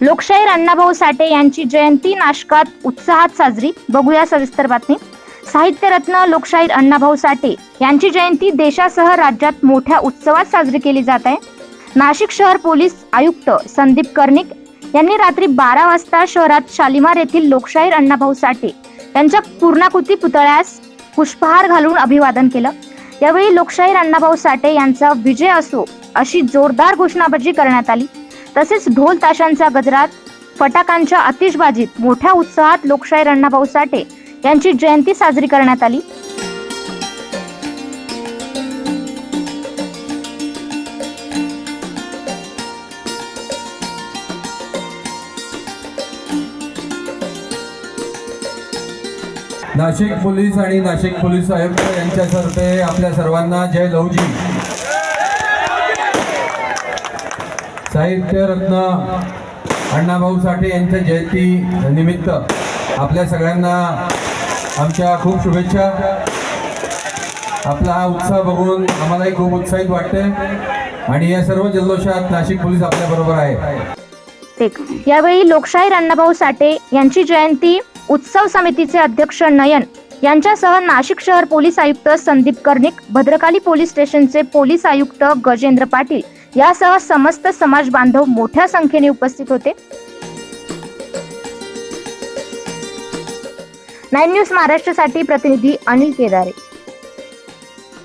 लोकशाहीर अण्णाभाऊ साठे यांची जयंती नाशकात उत्साहात साजरी. बघूया सविस्तर बातमी. साहित्यरत्न लोकशाहीर अण्णाभाऊ साठे यांची जयंती देशासह राज्यात मोठ्या उत्सवात साजरी केली जात आहे. नाशिक शहर पोलीस आयुक्त संदीप कर्णिक यांनी रात्री बारा वाजता शहरात शालिमार येथील लोकशाहीर अण्णाभाऊ साठे यांच्या पूर्णाकृती पुतळ्यास पुष्पहार घालून अभिवादन केलं. यावेळी लोकशाहीर अण्णाभाऊ साठे यांचा विजय असो अशी जोरदार घोषणाबाजी करण्यात आली. तसेच ढोल ताशांच्या गजरात फटाकांच्या आतिषबाजीत मोठ्या उत्साहात लोकशाहीर अण्णाभाऊ साठे यांची जयंती साजरी करण्यात आली. नाशिक पोलीस आणि नाशिक पोलीस आयुक्त यांच्यातर्फे आपल्या सर्वांना जय लवजी साहित्यरत्न अण्णाभाऊ साठे यांच्या जयंती निमित्त आपल्या सगळ्यांना आमच्या खूप शुभेच्छा. आपला हा उत्साह बघून आम्हालाही खूप उत्साहित वाटते आणि या सर्व जल्लोषात नाशिक पोलीस आपल्याबरोबर आहे. यावेळी लोकशाहीर अण्णाभाऊ साठे यांची जयंती उत्सव समितीचे अध्यक्ष नयन यांच्यासह नाशिक शहर पोलीस आयुक्त संदीप कर्णिक भद्रकाली पोलीस स्टेशनचे पोलीस आयुक्त गजेंद्र पाटील यासह समस्त समाज बांधव मोठ्या संख्येने उपस्थित होते. नाईन न्यूज महाराष्ट्रासाठी प्रतिनिधी अनिल केदारे.